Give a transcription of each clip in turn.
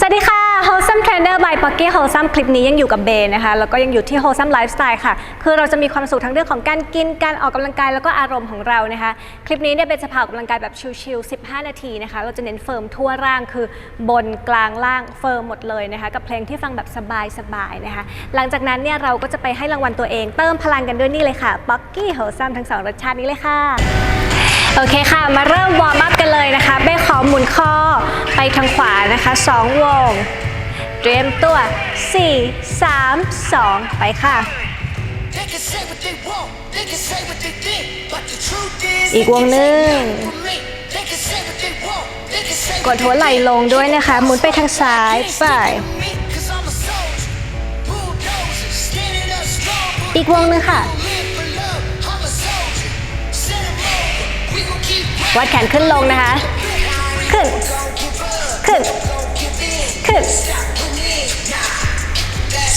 สวัสดีค่ะ Wholesome Trainer by Pocky Wholesome คลิปนี้ยังอยู่กับเบนนะคะ แล้วก็ยังอยู่ที่ Wholesome Lifestyle ค่ะ คือเราจะมีความสุขทั้งเรื่องของการกิน การออกกำลังกาย แล้วก็อารมณ์ของเรานะคะ คลิปนี้เนี่ยเบนจะพาออกกำลังกายแบบชิลๆ 15 นาทีนะคะ เราจะเน้นเฟิร์มทั่วร่างคือบนกลางล่างเฟิร์มหมดเลยนะคะ กับเพลงที่ฟังแบบสบายๆ นะคะ หลังจากนั้นเนี่ยเราก็จะไปให้รางวัลตัวเอง เติมพลังกันด้วยนี่เลยค่ะ Pocky Wholesome ทั้งสองรสชาตินี้เลยค่ะ โอเคค่ะ มาเริ่มวอร์มอัพกันเลยนะคะเบ้ขอหมุนคอไปทางขวานะคะ2วง เตรียมตัว 4 3 2 ไปค่ะ อีกวงหนึ่งกดหัวไหล่ลงด้วยนะคะ หมุนไปทางซ้ายไป อีกวงหนึ่งค่ะ วัดแขนขึ้นลงนะคะ ขึ้น ขึ้น ขึ้น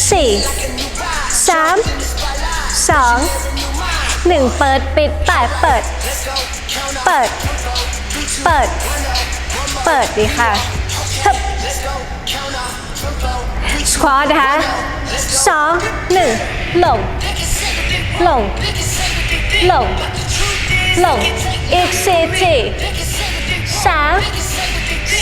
4 3 2 1เปิดปิดแต่เปิด เปิด เปิด เปิดดีค่ะฮึบสควอตนะคะสองหนึ่งลง ลง ลง ลงอีกสี่ทีสาม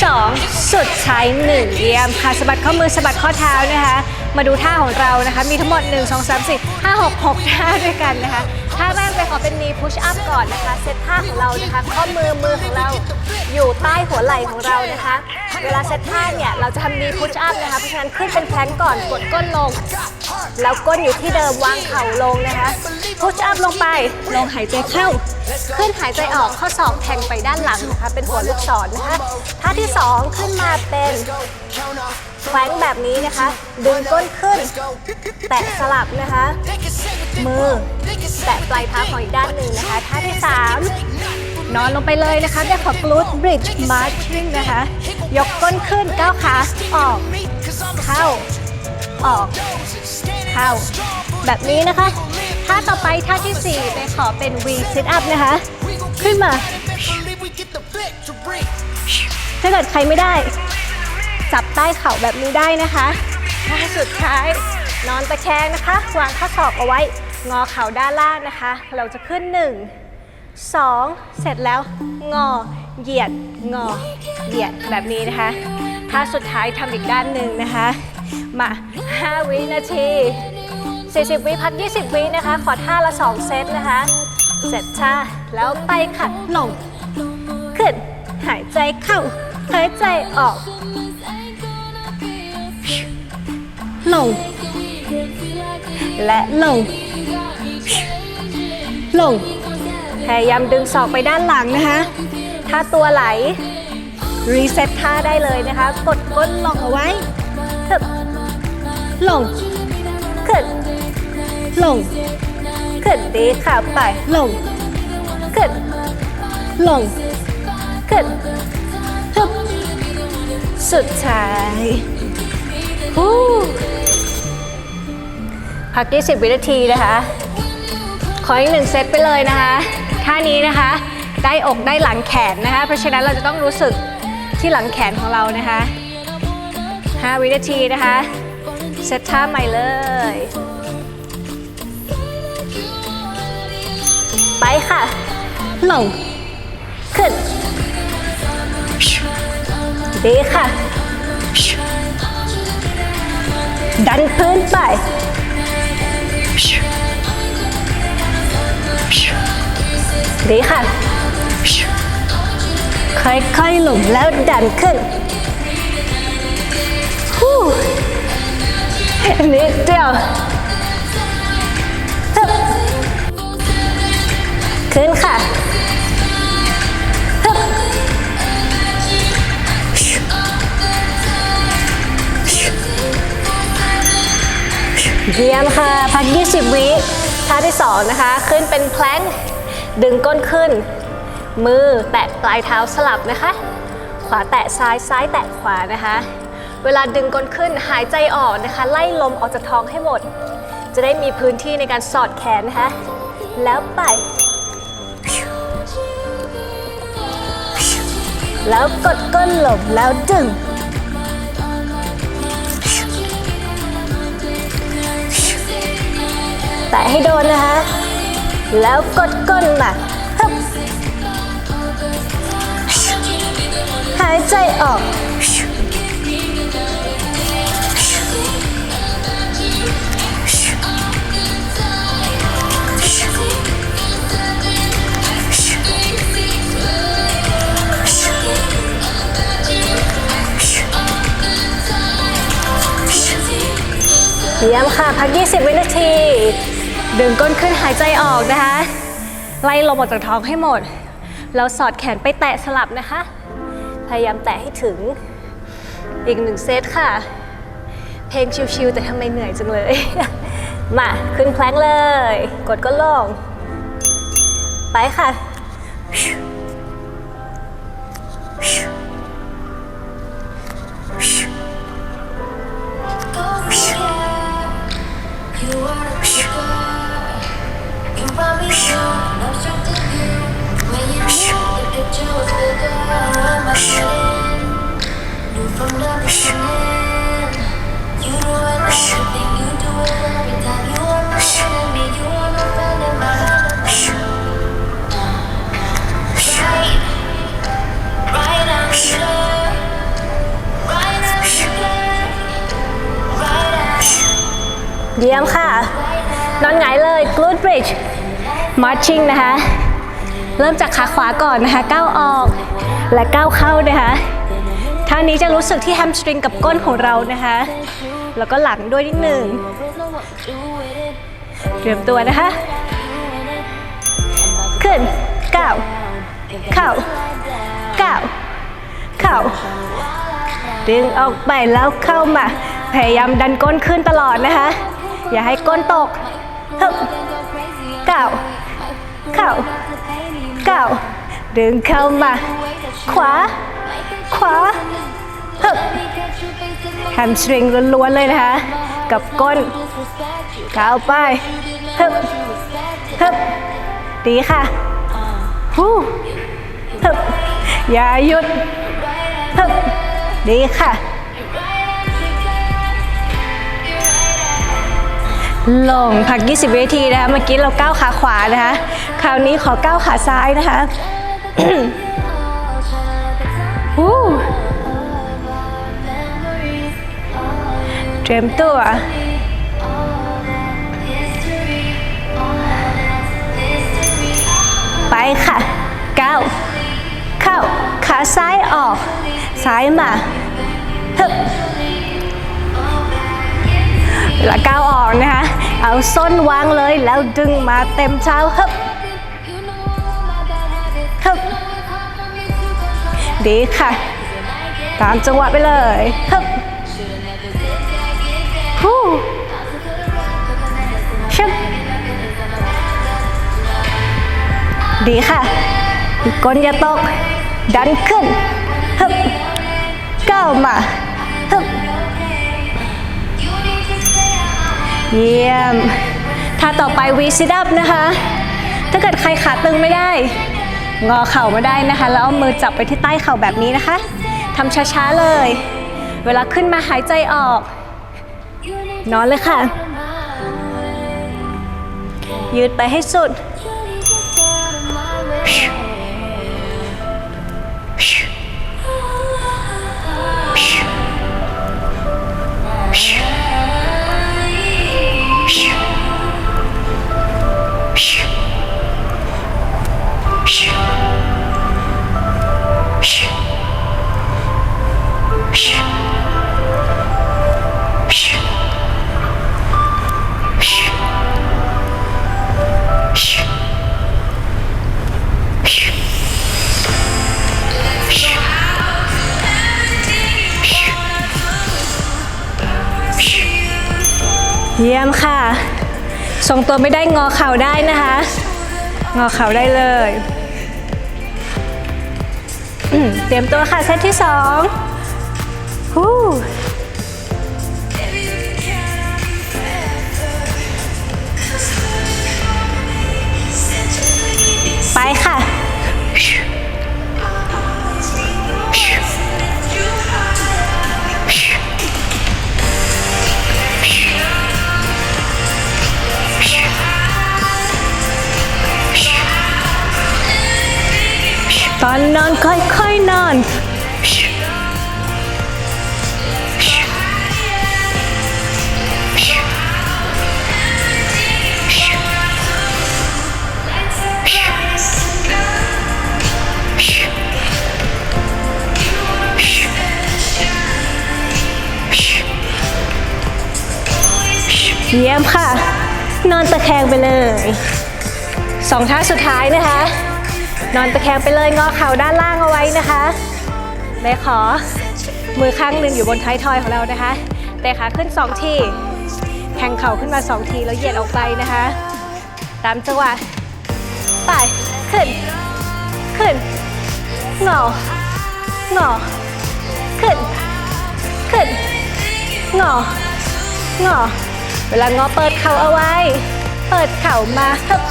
สองสุดท้ายหนึ่งเยี่ยมค่ะสะบัดข้อมือสะบัดข้อเท้านะคะ มาดูท่าของเรานะคะ มีทั้งหมด 1 2 3 4 5 6 6ท่าด้วยกันนะคะ ท่าแรกไปขอเป็น knee push up ก่อนนะคะ เซตท่าของเรานะคะ ข้อมือมือของเราอยู่ใต้หัวไหล่ของเรานะคะ เวลาเซตท่าเนี่ยเราจะทำ knee push up นะคะ เพราะฉะนั้นขึ้นเป็นแพลนก่อนกดก้นลง แล้วก้นอยู่ที่เดิมวางเข่าลงนะคะ พุชอัพลงไป ลงหายใจเข้า ขึ้นหายใจออกข้อศอกแทงไปด้านหลังนะคะ เป็นหัวลูกศรนะคะ ท่าที่ 2 ขึ้นมาเป็น แฟงแบบนี้นะคะ ดึงก้นขึ้น แตะสลับนะคะ มือ แตะปลายเท้าของอีกด้านหนึ่งนะคะ ท่าที่ 3 นอนลงไปเลยนะคะเรียกขอกลูดบริดจ์มาร์ชิ่งนะคะ ยกก้นขึ้นก้าวขาออก เข้า ออก เข้า แบบนี้นะคะ ท่าต่อไปท่าที่ 4 ไปขอเป็น V sit up นะคะ ขึ้นมา believe we get the victory. ถ้าเกิดใครไม่ได้ จับใต้เข่าแบบนี้ได้นะคะท่าสุดท้าย นอนตะแคงนะคะ วางข้อศอกเอาไว้ งอเข่าด้านล่างนะคะ เราจะขึ้น 1 2 เสร็จแล้ว งอ เหยียด งอ เหยียดแบบนี้นะคะท่าสุดท้ายทำอีกด้านหนึ่งนะคะ มา 5 วินาที 40 วิพัก 20 วินะคะ ขอท่าละ 2 เซตนะคะ เสร็จท่าแล้วไปค่ะลง ขึ้น หายใจเข้า หายใจออก ลงและลงลงพยายามดึงศอกไปด้านหลังนะคะ ถ้าตัวไหล รีเซ็ตท่าได้เลยนะคะ กดก้นลงเอาไว้ฮึบลงขึ้นลงขึ้นดีค่ะไปลงขึ้นลงขึ้นฮึบสุดท้ายฮู้ พัก 20 วินาทีนะคะ ขออีกหนึ่งเซตไปเลยนะคะท่านี้นะคะ ได้อกได้หลังแขนนะคะ เพราะฉะนั้นเราจะต้องรู้สึกที่หลังแขนของเรานะคะ 5 วินาทีนะคะ เซตท่าใหม่เลย ไปค่ะ ลง ขึ้น ดีค่ะ ดันพื้นไป ดีค่ะ ค่อยๆลงแล้วดันขึ้นฮู้นิดเดียวขึ้นค่ะเยี่ยมค่ะ พัก 20 วิท่าที่ 2 นะคะ ขึ้นเป็นแพลง ดึงก้นขึ้น มือแตะปลายเท้าสลับนะคะ ขวาแตะซ้ายซ้ายแตะขวานะคะ เวลาดึงก้นขึ้นหายใจออกนะคะ ไล่ลมออกจากท้องให้หมด จะได้มีพื้นที่ในการสอดแขนนะคะ แล้วไป แล้วกดก้นหลบแล้วดึงแตะให้โดนนะคะ แล้วกดก้นมาฮึบหายใจออก เยี่ยมค่ะ พัก 20 วินาที ดึงก้นขึ้นหายใจออกนะคะ ไล่ลมออกจากท้องให้หมด แล้วสอดแขนไปแตะสลับนะคะ พยายามแตะให้ถึง อีกหนึ่งเซตค่ะ เพลงชิวๆแต่ทำไมเหนื่อยจังเลย มา ขึ้นแพลงเลย กดก้นลง ไปค่ะ เยี่ยมค่ะ นอนหงายเลย glute bridge marching นะคะ เริ่มจากขาขวาก่อนนะคะก้าวออกและก้าวเข้านะคะท่านี้จะรู้สึกที่แฮมสตริงกับก้นของเรานะคะ แล้วก็หลังด้วยนิดหนึ่งเตรียมตัวนะคะ ขึ้นก้าวเข้าก้าวเข้าดึงออกไปแล้วเข้ามา พยายามดันก้นขึ้นตลอดนะคะ อย่าให้ก้นตกฮึบก้าวเข้า ก้าวดึงเข้ามา ขวา ขวาฮึบแฮมสตริงล้วนๆเลยนะคะ กับก้นก้าวไปฮึบฮึบดีค่ะฮู้ฮึบอย่าหยุดฮึบดีค่ะ ลงพัก 20วินทีนะคะ เมื่อกี้เราก้าวขาขวานะคะ คราวนี้ขอก้าวขาซ้ายนะคะฮู้เตรียมตัวไปค่ะก้าวเข้า ขาซ้ายออก ซ้ายมาฮึบ แล้วก้าวออกนะคะ เอาส้นวางเลยแล้วดึงมาเต็มเท้าฮึบฮึบดีค่ะ ตามจังหวะไปเลยฮึบฮู้ชึบดีค่ะก้นอย่าตก ดันขึ้นฮึบก้าวมาฮึบ เยี่ยมถ้าต่อไปวีซิดับนะคะ ถ้าเกิดใครขาตึงไม่ได้ งอเข่ามาได้นะคะ แล้วเอามือจับไปที่ใต้เข่าแบบนี้นะคะทำช้าๆเลย เวลาขึ้นมาหายใจออก นอนเลยค่ะ ยืดไปให้สุด เยี่ยมค่ะ ทรงตัวไม่ได้งอเข่าได้นะคะ งอเข่าได้เลย เตรียมตัวค่ะเซตที่สอง นนอนค่อยๆนอนเยี่ยมค่ะ นอนตะแคงไปเลย สองท่าสุดท้ายนะคะ นอนตะแคงไปเลยงอเข่าด้านล่างเอาไว้นะคะเบขอ มือข้างหนึ่งอยู่บนท้ายทอยของเรานะคะแต่ขาขึ้นสองทีแทงเข่าขึ้นมาสองทีแล้วเหยียดออกไปนะคะ ตามจังหวะไปขึ้น ขึ้นงองอขึ้น ขึ้นงองอเวลางอเปิดเข่าเอาไว้ เปิดเข่ามาฮึบ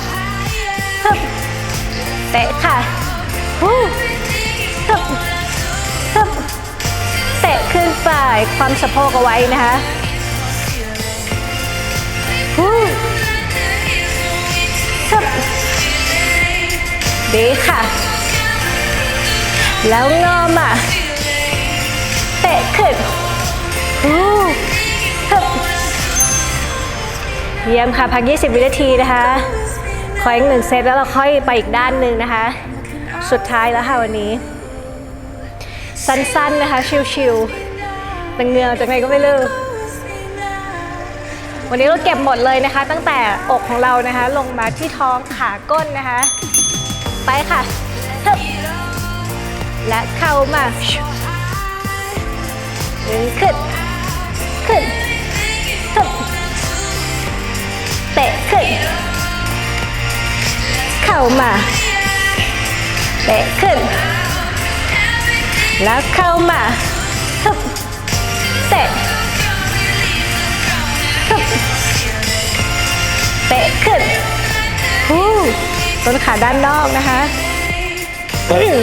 ฮึบ เตะค่ะฮู้ฮึบฮึบเตะขึ้นไปความสะโพกเอาไว้นะคะฮู้ฮึบดีค่ะ แล้วงอมาเตะขึ้นฮู้ฮึบเยี่ยมค่ะ พัก 20 วินาทีนะคะ ขออีกหนึ่งเซตแล้วเราค่อยไปอีกด้านหนึ่งนะคะ สุดท้ายแล้วค่ะวันนี้ สั้นๆนะคะชิวๆเป็นเงือจากไหนก็ไม่รู้วันนี้เราเก็บหมดเลยนะคะ ตั้งแต่อกของเรานะคะ ลงมาที่ท้องขาก้นนะคะ ไปค่ะ และเข้ามาดึงขึ้น ขึ้นเตะขึ้นามาเตะขึ้น แล้วเข้ามาฮึบเตะฮึบเตะขึ้นฮู้ต้นขาด้านนอกนะคะอืม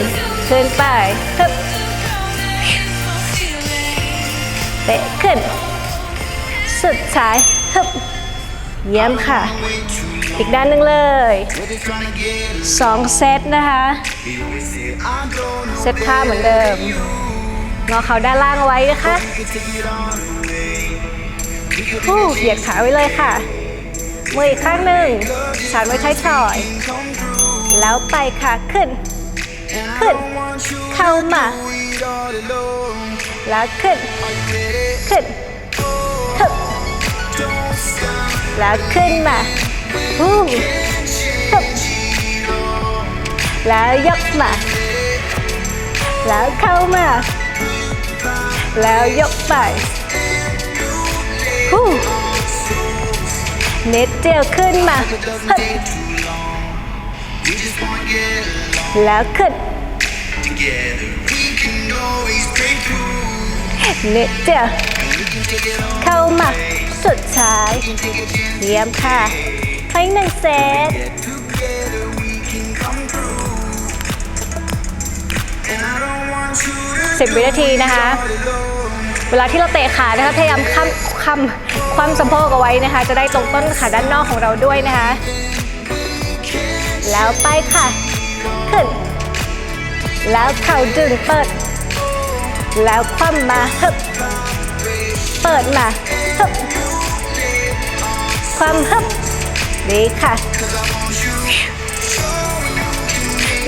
ขึ้นไปฮึบเตะขึ้น สุดท้ายฮึบ เยี่ยมค่ะ อีกด้านหนึ่งเลยสองเซตนะคะ เซตท่าเหมือนเดิมงอเข่าด้านล่างไว้นะคะฮู้เหยียดขาไว้เลยค่ะ มืออีกข้างหนึ่งชานไว้ท้ายถอย แล้วไปค่ะขึ้น ขึ้น เข้ามา แล้วขึ้น ขึ้นขึ้น แล้วขึ้นมาฮู้ฮึบแล้วยกมา แล้วเข้ามา แล้วยกไปฮู้เน็ตเดียวขึ้นมาฮึบแล้วขึ้นเน็ตเดียวเข้ามา สุดท้าย เยี่ยมค่ะให้หนึ่งเซตสิบวินาทีนะคะ เวลาที่เราเตะขานะคะ พยายามค้ำค้ำความสะโพกเอาไว้นะคะ จะได้ตรงต้นขาด้านนอกของเราด้วยนะคะ แล้วไปค่ะ ขึ้น แล้วเข่าดึงเปิด แล้วคว่ำมาฮึบเปิดมาฮึบ ความฮึบดีค่ะ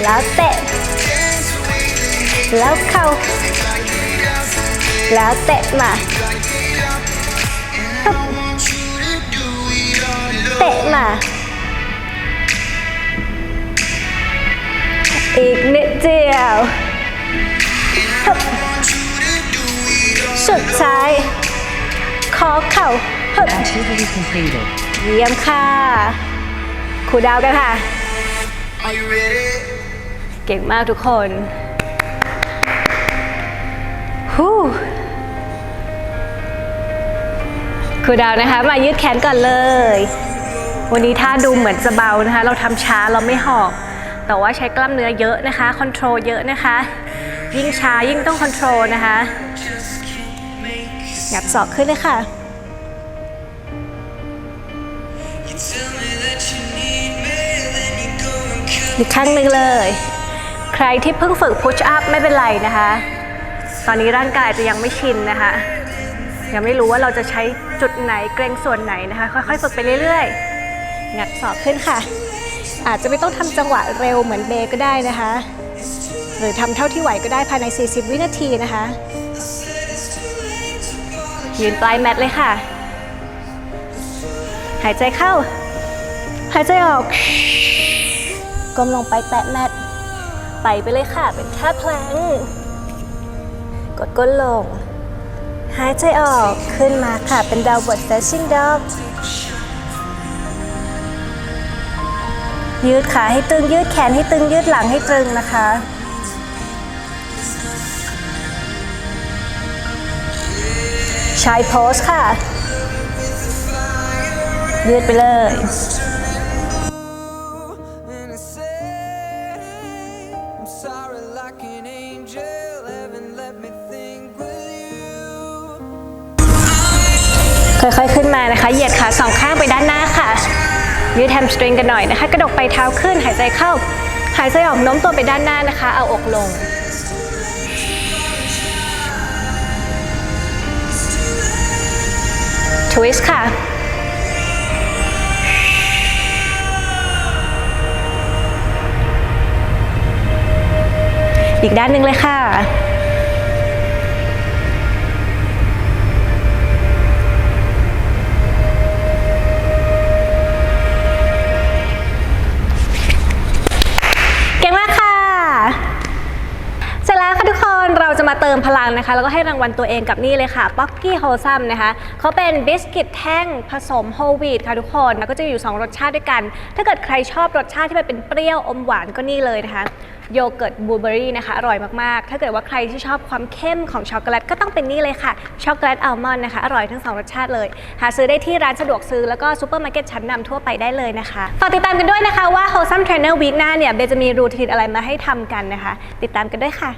แล้วเตะ แล้วเข้า แล้วเตะมาฮึบเตะมา อีกนิดเดียวฮึบสุดท้ายขอเข่า Activity completed. เยี่ยมค่ะครูดาวกันค่ะ Are you ready? เก่งมากทุกคนฮู้ครูดาวนะคะ มายืดแขนก่อนเลย วันนี้ท่าดูเหมือนจะเบานะคะ เราทำช้าเราไม่หอบ แต่ว่าใช้กล้ามเนื้อเยอะนะคะคอนโทรลเยอะนะคะ ยิ่งช้ายิ่งต้องคอนโทรลนะคะหยับศอกขึ้นเลยค่ะ อีกครั้งหนึ่งเลย ใครที่เพิ่งฝึก push up ไม่เป็นไรนะคะ ตอนนี้ร่างกายจะยังไม่ชินนะคะ ยังไม่รู้ว่าเราจะใช้จุดไหนเกรงส่วนไหนนะคะ ค่อยๆฝึกไปเรื่อยๆ งัดศอกขึ้นค่ะ อาจจะไม่ต้องทำจังหวะเร็วเหมือนเบก็ได้นะคะ หรือทำเท่าที่ไหวก็ได้ภายใน 40 วินาทีนะคะยืนปลายแมทเลยค่ะ หายใจเข้า หายใจออก ก้มลงไปแตะแมทไปไปเลยค่ะ เป็นท่าแพลงกดก้นลง หายใจออกขึ้นมาค่ะ เป็น downward facing dog ยืดขาให้ตึงยืดแขนให้ตึงยืดหลังให้ตึงนะคะชายโพสค่ะ ยืดไปเลย ยืดแฮมสตริงกันหน่อยนะคะ กระดกไปเท้าขึ้นหายใจเข้า หายใจออกโน้มตัวไปด้านหน้านะคะ เอาอกลง ทวิสต์ค่ะอีกด้านหนึ่งเลยค่ะ เราจะมาเติมพลังนะคะ แล้วก็ให้รางวัลตัวเองกับนี่เลยค่ะป๊อกกี้โฮซัมนะคะเขาเป็นบิสกิตแท่งผสมโฮลวีตค่ะทุกคนแล้วก็จะอยู่ 2 รสชาติด้วยกัน ถ้าเกิดใครชอบรสชาติที่มันเป็นเปรี้ยวอมหวานก็นี่เลยนะคะโยเกิร์ตบลูเบอรี่นะคะ อร่อยมาก ๆ ถ้าเกิดว่าใครที่ชอบความเข้มของช็อกโกแลตก็ต้องเป็นนี่เลยค่ะ ช็อกโกแลตอัลมอนด์นะคะ อร่อยทั้งสองรสชาติเลย หาซื้อได้ที่ร้านสะดวกซื้อ แล้วก็ซูเปอร์มาร์เก็ตชั้นนำทั่วไปได้เลยนะคะ ฝากติดตามกันด้วยนะคะว่า Wholesome Trainer Week หน้าเนี่ยเบลจะมีรูทีนอะไรมาให้ทำกันนะคะ ติดตามกันด้วยค่ะ